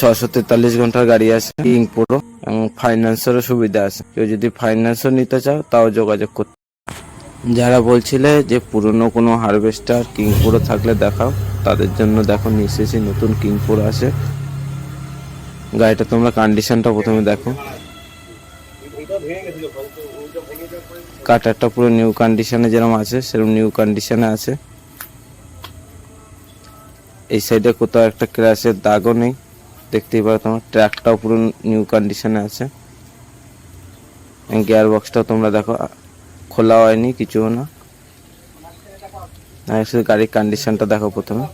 ছশো তেতাল্লিশ ঘণ্টার গাড়ি আছে পুরো এবং ফাইন্যান্সেরও সুবিধা আছে। কেউ যদি ফাইন্যান্সও নিতে চাও, তাও যোগাযোগ করতে যারা বলছিলে যে পুরনো কোনো হারভেস্টার কিং থাকলে দেখাও, তাদের জন্য দেখো নিঃশেষে নতুন কিং আছে। গাড়িটা তোমরা কন্ডিশনটা প্রথমে দেখো। কাটারটা পুরো নিউ কন্ডিশনে যেরকম আছে, সেরকম নিউ কন্ডিশনে আছে। এই সাইডে কোথাও একটা ক্র্যাশের দাগও নেই। দেখতেই পারো তোমার ট্র্যাকটাও পুরো নিউ কন্ডিশনে আছে। গিয়ার বক্সটাও তোমরা দেখো, খোলা হয়নি কিছুও না। শুধু গাড়ির কন্ডিশনটা দেখো প্রথমে।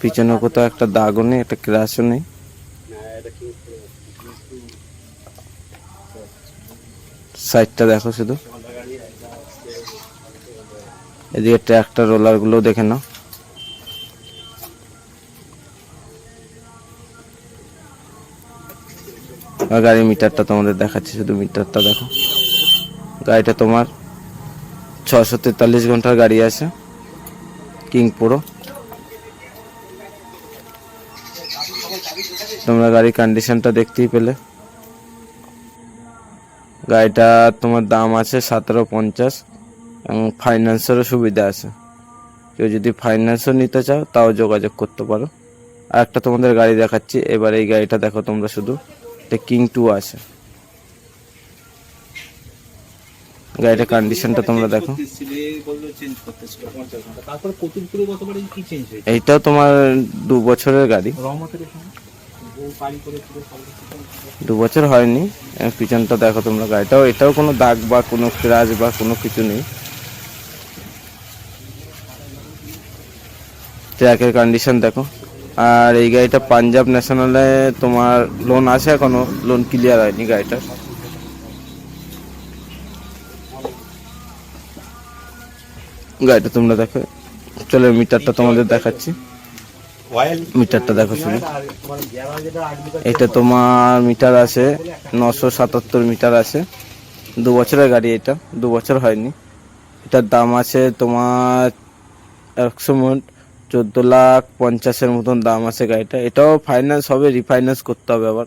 পিছনে কোথাও একটা দাগও নেই, একটা ক্র্যাশও নেই। সাইডটা দেখো শুধু। এদিকে ট্র্যাক্টর রোলারগুলো দেখে নাও। গাড়ির মিটারটা তোমাদের দেখাচ্ছি, শুধু মিটারটা দেখো। গাড়িটা তোমার ছশো তেতাল্লিশ ঘণ্টার গাড়ি আছে, কিং পুরো। তোমরা গাড়ির কন্ডিশনটা দেখতেই পেলে। গাড়িটা তোমার দাম আছে সতেরো পঞ্চাশ এবং ফাইন্যান্সেরও সুবিধা আছে। কেউ যদি ফাইন্যান্সও নিতে চাও, তাও যোগাযোগ করতে পারো। আর একটা তোমাদের গাড়ি দেখাচ্ছি, এবার এই গাড়িটা দেখো তোমরা শুধু। এটা কিং টু আছে। গাড়িটার কন্ডিশনটা তোমরা দেখো। এইটাও তোমার দু বছরের গাড়ি। দু বছর হয়নি। পিছনটা দেখো তোমরা গাড়িটাও এটাও কোনো দাগ বা কোনো ক্রাজ বা কোনো কিছু নেই। ট্র্যাকের কন্ডিশন দেখো। আর এই গাড়িটা পাঞ্জাব ন্যাশনালে তোমার লোন আছে এখনও? লোন ক্লিয়ার হয়নি গাড়িটার। গাড়িটা তোমরা দেখো। চলো মিটারটা তোমাদের দেখাচ্ছি। মিটারটা দেখো শুধু এটা তোমার মিটার আছে নশো সাতাত্তর মিটার আছে। দু বছরের গাড়ি এটা দু বছর হয়নি। এটার দাম আছে তোমার একশো মোট চোদ্দ লাখ পঞ্চাশের মতন দাম আছে গাড়িটা। এটাও ফাইন্যান্স হবে রিফাইন্যান্স করতে হবে আবার।